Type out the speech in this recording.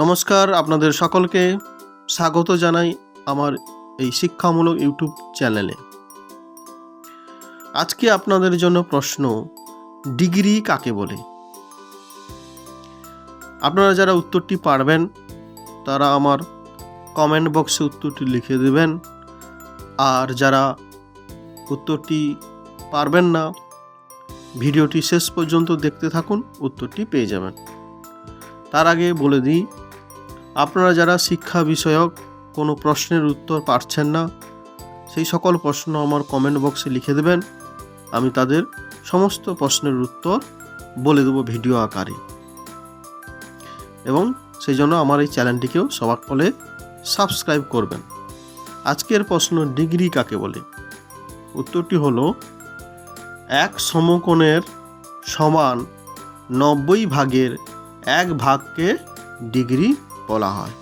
নমস্কার আপনাদের সকলকে। স্বাগত জানাই আমার এই শিক্ষামূলক ইউটিউব চ্যানেলে। আজকে আপনাদের জন্য প্রশ্ন, ডিগ্রি কাকে বলে? আপনারা যারা উত্তরটি পারবেন, তারা আমার কমেন্ট বক্সে উত্তরটি লিখে দেবেন। আর যারা উত্তরটি পারবেন না, ভিডিওটি শেষ পর্যন্ত দেখতে থাকুন, উত্তরটি পেয়ে যাবেন। তার আগে বলে দিই আপনারা যারা শিক্ষা বিষয়ক কোনো প্রশ্নের উত্তর পারছেন না, সেই সকল প্রশ্ন আমার কমেন্ট বক্সে লিখে দেবেন। আমি তাদের সমস্ত প্রশ্নের উত্তর বলে দেবো ভিডিও আকারে। এবং সেই জন্য আমার এই চ্যানেলটিকেও সবার ফলে সাবস্ক্রাইব করবেন। আজকের প্রশ্ন ডিগ্রি কাকে বলে? উত্তরটি হলো, এক সমকোণের সমান নব্বই ভাগের এক ভাগকে ডিগ্রি বলা হয়